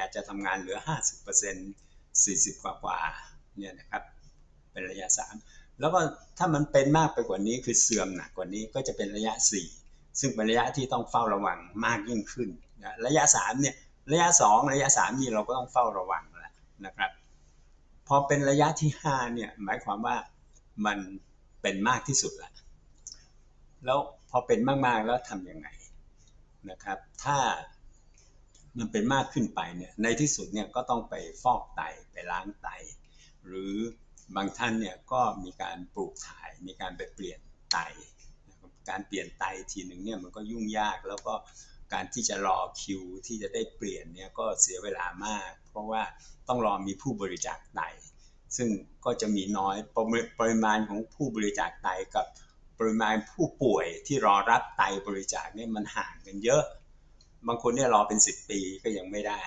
อาจจะทำงานเหลือ 50% 40 กว่ากว่าๆเนี่ยนะครับ เป็นระยะ 3 แล้วก็ถ้ามันเป็นมากไปกว่านี้คือเสื่อมหนักกว่านี้ก็จะเป็นระยะ 4 ซึ่งเป็นระยะที่ต้องเฝ้าระวังมากยิ่งขึ้นนะระยะ 3 เนี่ยระยะ 2 ระยะ 3 นี่เราก็ต้องเฝ้าระวังแล้วนะครับ พอเป็นระยะที่ 5 เนี่ยหมายความว่ามันเป็นมากที่สุดแล้วแล้วพอเป็นมากๆแล้วทำยังไงนะครับ ถ้า มันเป็นมากขึ้นไปเนี่ยในที่สุดเนี่ยก็ต้องไปฟอกไตไปล้างไต หรือบางท่านเนี่ยก็มีการปลูกถ่ายมีการไปเปลี่ยนไต การเปลี่ยนไตทีหนึ่งเนี่ยมันก็ยุ่งยากแล้วก็การที่จะรอคิวที่จะได้เปลี่ยนเนี่ยก็เสียเวลามาก เพราะว่าต้องรอมีผู้บริจาคไต ซึ่งก็จะมีน้อยปรปริมาณของผู้บริจาคไตกับปริมาณผู้ป่วยที่รอรับไตบริจาคเนี่ยมันห่างกันเยอะ บางคนเนี่ยรอเป็นสิบปีก็ยังไม่ได้